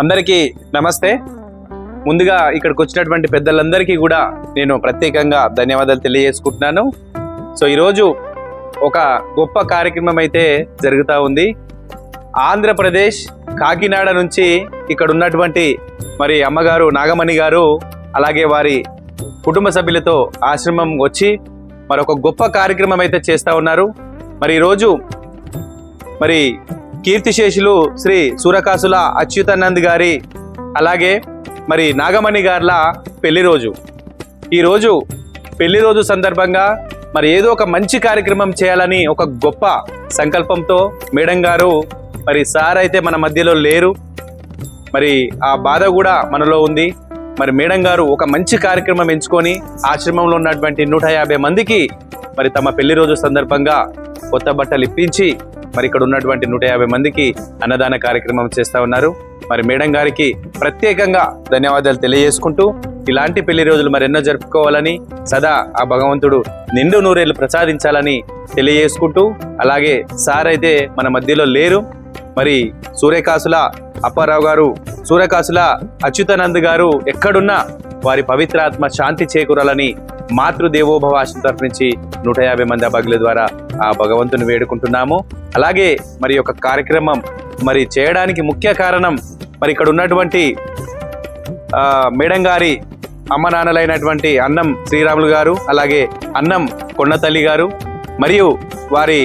అందరికీ నమస్తే. ముందుగా ఇక్కడికి వచ్చినటువంటి పెద్దలందరికీ కూడా నేను ప్రత్యేకంగా ధన్యవాదాలు తెలియజేసుకుంటున్నాను. సో ఈరోజు ఒక గొప్ప కార్యక్రమం అయితే జరుగుతూ ఉంది. ఆంధ్రప్రదేశ్ కాకినాడ నుంచి ఇక్కడ ఉన్నటువంటి మరి అమ్మగారు నాగమణి గారు అలాగే వారి కుటుంబ సభ్యులతో ఆశ్రమం వచ్చి మరి ఒక గొప్ప కార్యక్రమం అయితే చేస్తూ ఉన్నారు. మరి ఈరోజు మరి కీర్తిశేషులు శ్రీ సూరకాసుల అచ్యుతానంద్ గారి అలాగే మరి నాగమణి గార్ల పెళ్ళి రోజు. ఈరోజు పెళ్ళి రోజు సందర్భంగా మరి ఏదో ఒక మంచి కార్యక్రమం చేయాలని ఒక గొప్ప సంకల్పంతో మేడం గారు మరి సార్ అయితే మన మధ్యలో లేరు. మరి ఆ బాధ కూడా మనలో ఉంది. మరి మేడం గారు ఒక మంచి కార్యక్రమం ఎంచుకొని ఆశ్రమంలో ఉన్నటువంటి నూట యాభై మందికి మరి తమ పెళ్ళి రోజు సందర్భంగా కొత్త బట్టలు ఇప్పించి మరి ఇక్కడ ఉన్నటువంటి నూట యాభై మందికి అన్నదాన కార్యక్రమం చేస్తా ఉన్నారు. మరి మేడం గారికి ప్రత్యేకంగా ధన్యవాదాలు తెలియజేసుకుంటూ ఇలాంటి పెళ్ళి రోజులు మరెన్నో జరుపుకోవాలని సదా ఆ భగవంతుడు నిండు నూరేళ్ళు ప్రసాదించాలని తెలియజేసుకుంటూ అలాగే సార్ అయితే మన మధ్యలో లేరు. మరి సూర్యకాసుల అప్పారావు గారు సూర్యకాసుల అచ్యుతానంద్ గారు ఎక్కడున్నా వారి పవిత్రాత్మ శాంతి చేకూరాలని మాతృదేవోభవ ఆశం తరపు నుంచి నూట యాభై మంది అభగుల ద్వారా ఆ భగవంతుని వేడుకుంటున్నాము. అలాగే మరి యొక్క కార్యక్రమం మరి చేయడానికి ముఖ్య కారణం మరి ఇక్కడ ఉన్నటువంటి మేడం గారి అమ్మ నాన్నలైనటువంటి అన్నం శ్రీరాములు గారు అలాగే అన్నం కొండతల్లి గారు మరియు వారి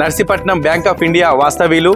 నర్సీపట్నం బ్యాంక్ ఆఫ్ ఇండియా వాస్తవీలు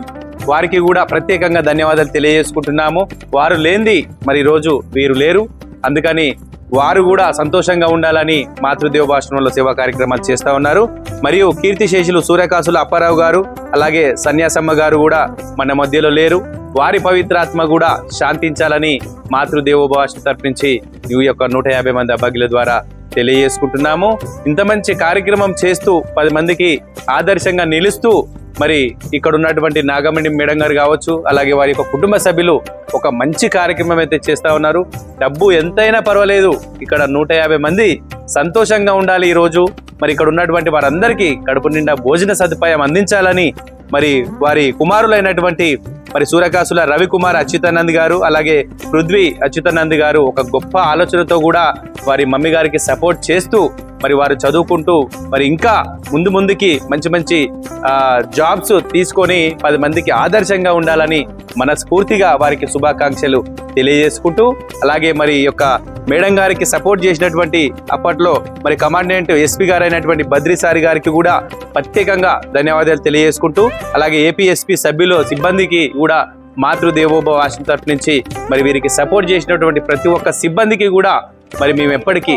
వారికి కూడా ప్రత్యేకంగా ధన్యవాదాలు తెలియజేసుకుంటున్నాము. వారు లేనిది మరి రోజు వీరు లేరు. అందుకని వారు కూడా సంతోషంగా ఉండాలని మాతృదేవ భాషణంలో సేవా కార్యక్రమాలు చేస్తూ ఉన్నారు. మరియు కీర్తిశేషులు సూర్యకాసులు అప్పారావు గారు అలాగే సన్యాసమ్మ గారు కూడా మన మధ్యలో లేరు. వారి పవిత్రాత్మ కూడా శాంతించాలని మాతృదేవోభాష తరపు నుంచి ఈ యొక్క నూట యాభై మంది అభగ్యుల ద్వారా తెలియజేసుకుంటున్నాము. ఇంత మంచి కార్యక్రమం చేస్తూ పది మందికి ఆదర్శంగా నిలుస్తూ మరి ఇక్కడ ఉన్నటువంటి నాగమణి మేడం గారు కావచ్చు అలాగే వారి యొక్క కుటుంబ సభ్యులు ఒక మంచి కార్యక్రమం అయితే చేస్తా ఉన్నారు. డబ్బు ఎంతైనా పర్వాలేదు. ఇక్కడ నూట యాభై మంది సంతోషంగా ఉండాలి ఈరోజు. మరి ఇక్కడ ఉన్నటువంటి వారందరికీ కడుపు నిండా భోజన సదుపాయం అందించాలని మరి వారి కుమారులైనటువంటి మరి సూర్యకాసుల రవికుమార్ అచ్యుతానంద్ గారు అలాగే పృథ్వీ అచ్యుతానంద్ గారు ఒక గొప్ప ఆలోచనతో కూడా వారి మమ్మీ గారికి సపోర్ట్ చేస్తూ మరి వారు చదువుకుంటూ మరి ఇంకా ముందు ముందుకి మంచి మంచి జాబ్స్ తీసుకొని పది మందికి ఆదర్శంగా ఉండాలని మనస్ఫూర్తిగా వారికి శుభాకాంక్షలు తెలియజేసుకుంటూ అలాగే మరి యొక్క మేడం గారికి సపోర్ట్ చేసినటువంటి అప్పట్లో మరి కమాండెంట్ ఎస్పీ గారైనటువంటి బద్రీసారి గారికి కూడా ప్రత్యేకంగా ధన్యవాదాలు తెలియజేసుకుంటూ అలాగే ఏపీఎస్పీ సభ్యులు సిబ్బందికి కూడా మాతృదేవోభవ ఆశ్రమం తరఫు నుంచి మరి వీరికి సపోర్ట్ చేసినటువంటి ప్రతి ఒక్క సిబ్బందికి కూడా మరి మేము ఎప్పటికీ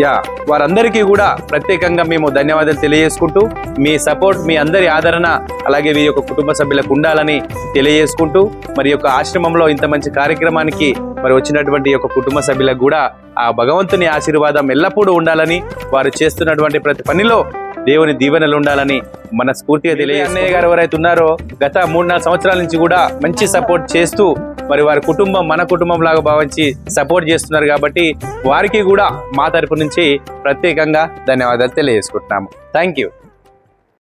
యా వారందరికీ కూడా ప్రత్యేకంగా మేము ధన్యవాదాలు తెలియజేసుకుంటూ మీ సపోర్ట్ మీ అందరి ఆదరణ అలాగే మీ యొక్క కుటుంబ సభ్యులకు ఉండాలని తెలియజేసుకుంటూ మరి యొక్క ఆశ్రమంలో ఇంత మంచి కార్యక్రమానికి మరి వచ్చినటువంటి యొక్క కుటుంబ సభ్యులకు కూడా ఆ భగవంతుని ఆశీర్వాదం ఎల్లప్పుడూ ఉండాలని వారు చేస్తున్నటువంటి ప్రతి పనిలో దేవుని దీవెనలు ఉండాలని మనస్ఫూర్తిగా తెలియ అన్నయ్య గారు ఎవరైతే ఉన్నారో గత మూడు నాలుగు సంవత్సరాల నుంచి కూడా మంచి సపోర్ట్ చేస్తూ మరి వారి కుటుంబం మన కుటుంబం లాగా భావించి సపోర్ట్ చేస్తున్నారు కాబట్టి వారికి కూడా మా తరపు నుంచి ప్రత్యేకంగా ధన్యవాదాలు తెలియజేసుకుంటున్నాము. Thank you